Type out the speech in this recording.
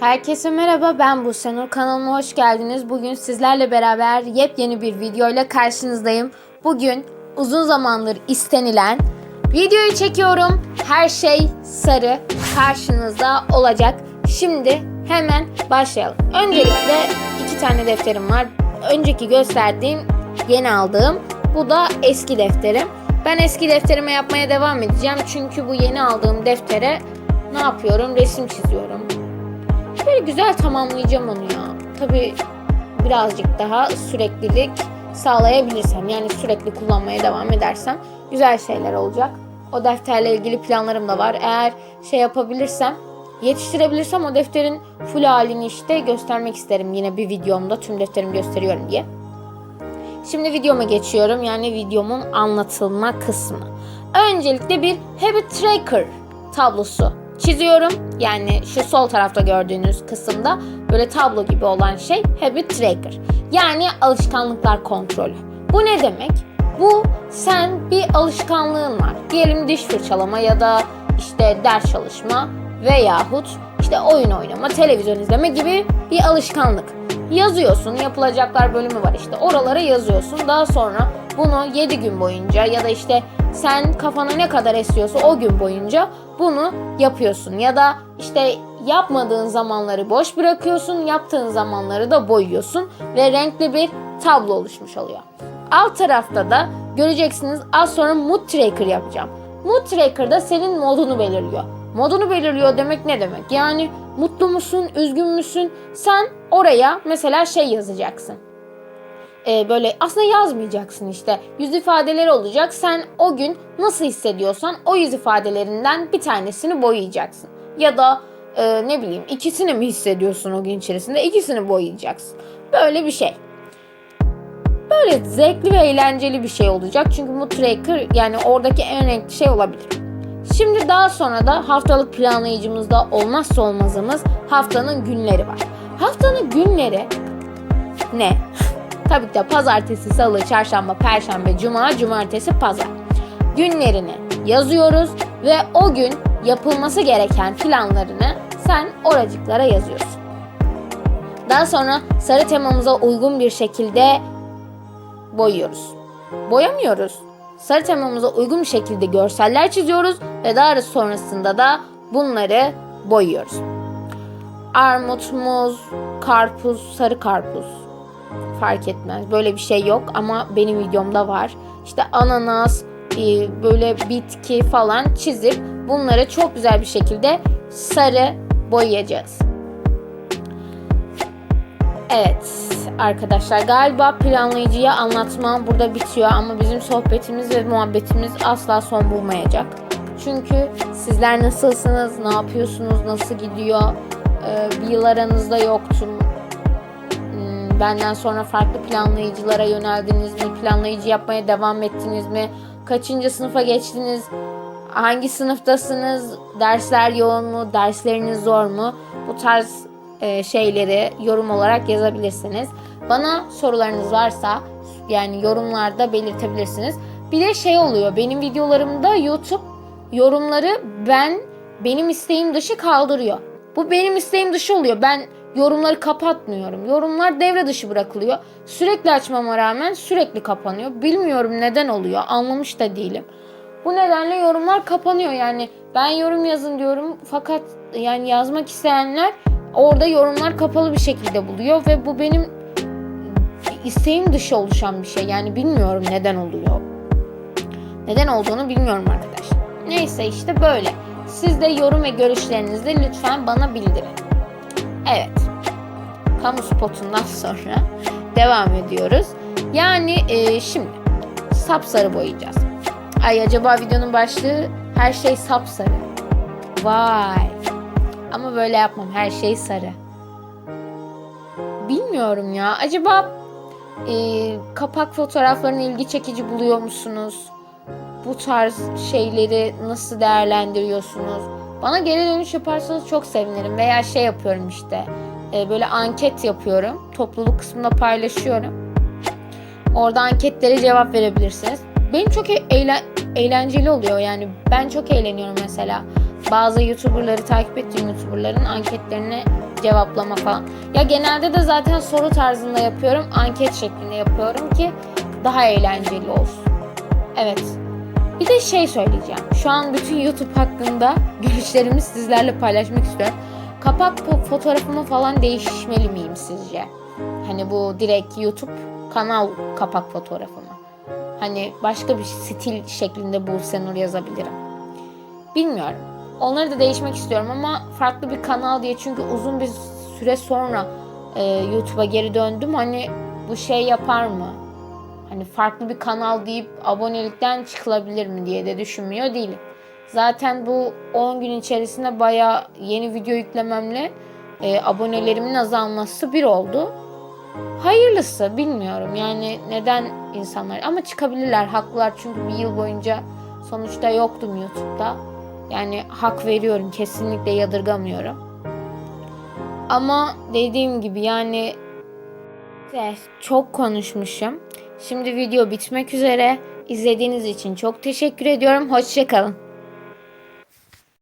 Herkese merhaba ben Buse Nur kanalıma hoş geldiniz. Bugün sizlerle beraber yepyeni bir videoyla karşınızdayım. Bugün uzun zamandır istenilen videoyu çekiyorum. Her şey sarı karşınızda olacak. Şimdi hemen başlayalım. Öncelikle iki tane defterim var. Önceki gösterdiğim yeni aldığım. Bu da eski defterim. Ben eski defterime yapmaya devam edeceğim. Çünkü bu yeni aldığım deftere ne yapıyorum? Resim çiziyorum. Böyle güzel tamamlayacağım onu ya. Tabii birazcık daha süreklilik sağlayabilirsem yani sürekli kullanmaya devam edersem güzel şeyler olacak. O defterle ilgili planlarım da var. Eğer şey yapabilirsem, yetiştirebilirsem o defterin full halini işte göstermek isterim yine bir videomda tüm defterimi gösteriyorum diye. Şimdi videoma geçiyorum. Yani videomun anlatılma kısmı. Öncelikle bir habit tracker tablosu çiziyorum. Yani şu sol tarafta gördüğünüz kısımda böyle tablo gibi olan şey habit tracker. Yani alışkanlıklar kontrolü. Bu ne demek? Bu sen bir alışkanlığın var. Diyelim diş fırçalama ya da işte ders çalışma veyahut işte oyun oynama, televizyon izleme gibi bir alışkanlık. Yazıyorsun, yapılacaklar bölümü var işte. Oralara yazıyorsun. Daha sonra bunu 7 gün boyunca ya da işte sen kafana ne kadar esiyorsa o gün boyunca bunu yapıyorsun. Ya da işte yapmadığın zamanları boş bırakıyorsun, yaptığın zamanları da boyuyorsun ve renkli bir tablo oluşmuş oluyor. Alt tarafta da göreceksiniz az sonra mood tracker yapacağım. Mood tracker da senin modunu belirliyor. Modunu belirliyor demek ne demek? Yani mutlu musun, üzgün müsün? Sen oraya mesela şey yazacaksın. Ee, böyle aslında yazmayacaksın işte. Yüz ifadeleri olacak. Sen o gün nasıl hissediyorsan o yüz ifadelerinden bir tanesini boyayacaksın. Ya da e, ne bileyim ikisini mi hissediyorsun o gün içerisinde? İkisini boyayacaksın. Böyle bir şey. Böyle zevkli ve eğlenceli bir şey olacak. Çünkü Mood Tracker yani oradaki en renkli şey olabilir. Şimdi daha sonra da haftalık planlayıcımızda olmazsa olmazımız haftanın günleri var. Haftanın günleri ne? Tabii ki de pazartesi, salı, çarşamba, perşembe, cuma, cumartesi, pazar. Günlerini yazıyoruz ve o gün yapılması gereken planlarını sen oracıklara yazıyorsun. Daha sonra sarı temamıza uygun bir şekilde boyuyoruz. Boyamıyoruz. Sarı temamıza uygun bir şekilde görseller çiziyoruz ve daha sonrasında da bunları boyuyoruz. Armut, muz, karpuz, sarı karpuz fark etmez. Böyle bir şey yok ama benim videomda var. İşte ananas, e, böyle bitki falan çizip bunları çok güzel bir şekilde sarı boyayacağız. Evet arkadaşlar galiba planlayıcıya anlatmam burada bitiyor ama bizim sohbetimiz ve muhabbetimiz asla son bulmayacak. Çünkü sizler nasılsınız, ne yapıyorsunuz, nasıl gidiyor, ee, bir yıl aranızda yoktum. Benden sonra farklı planlayıcılara yöneldiniz mi, planlayıcı yapmaya devam ettiniz mi, kaçıncı sınıfa geçtiniz, hangi sınıftasınız, dersler yoğun mu, dersleriniz zor mu, bu tarz e, şeyleri yorum olarak yazabilirsiniz. Bana sorularınız varsa yani yorumlarda belirtebilirsiniz. Bir de şey oluyor benim videolarımda YouTube yorumları ben benim isteğim dışı kaldırıyor. Bu benim isteğim dışı oluyor. Ben yorumları kapatmıyorum. Yorumlar devre dışı bırakılıyor. Sürekli açmama rağmen sürekli kapanıyor. Bilmiyorum neden oluyor. Anlamış da değilim. Bu nedenle yorumlar kapanıyor. Yani ben yorum yazın diyorum fakat yani yazmak isteyenler orada yorumlar kapalı bir şekilde buluyor ve bu benim isteğim dışı oluşan bir şey. Yani bilmiyorum neden oluyor. Neden olduğunu bilmiyorum arkadaşlar. Neyse işte böyle. Siz de yorum ve görüşlerinizi lütfen bana bildirin. Evet. Kamu spotundan sonra devam ediyoruz. Yani e, şimdi sapsarı boyayacağız. Ay acaba videonun başlığı her şey sapsarı. Vay. Ama böyle yapmam. Her şey sarı. Bilmiyorum ya. Acaba e, kapak fotoğraflarını ilgi çekici buluyor musunuz? Bu tarz şeyleri nasıl değerlendiriyorsunuz? Bana geri dönüş yaparsanız çok sevinirim. Veya şey yapıyorum işte. e, böyle anket yapıyorum. Topluluk kısmında paylaşıyorum. Orada anketlere cevap verebilirsiniz. Benim çok eğlen- eğlenceli oluyor yani. Ben çok eğleniyorum mesela. bazı YouTuber'ları takip ettiğim YouTuber'ların anketlerini cevaplama falan. Ya genelde de zaten soru tarzında yapıyorum. Anket şeklinde yapıyorum ki daha eğlenceli olsun. Evet. Bir de şey söyleyeceğim. Şu an bütün YouTube hakkında görüşlerimi sizlerle paylaşmak istiyorum. Kapak fo- fotoğrafımı falan değişmeli miyim sizce? Hani bu direkt YouTube kanal kapak fotoğrafımı. Hani başka bir stil şeklinde Buse Nur yazabilirim. Bilmiyorum. Onları da değişmek istiyorum ama farklı bir kanal diye çünkü uzun bir süre sonra e, YouTube'a geri döndüm. Hani bu şey yapar mı? Hani farklı bir kanal deyip abonelikten çıkılabilir mi diye de düşünmüyor değilim. Zaten bu 10 gün içerisinde bayağı yeni video yüklememle e, abonelerimin azalması bir oldu. Hayırlısı bilmiyorum yani neden insanlar ama çıkabilirler haklılar çünkü bir yıl boyunca sonuçta yoktum YouTube'da. Yani hak veriyorum kesinlikle yadırgamıyorum. Ama dediğim gibi yani çok konuşmuşum. Şimdi video bitmek üzere. İzlediğiniz için çok teşekkür ediyorum. Hoşçakalın.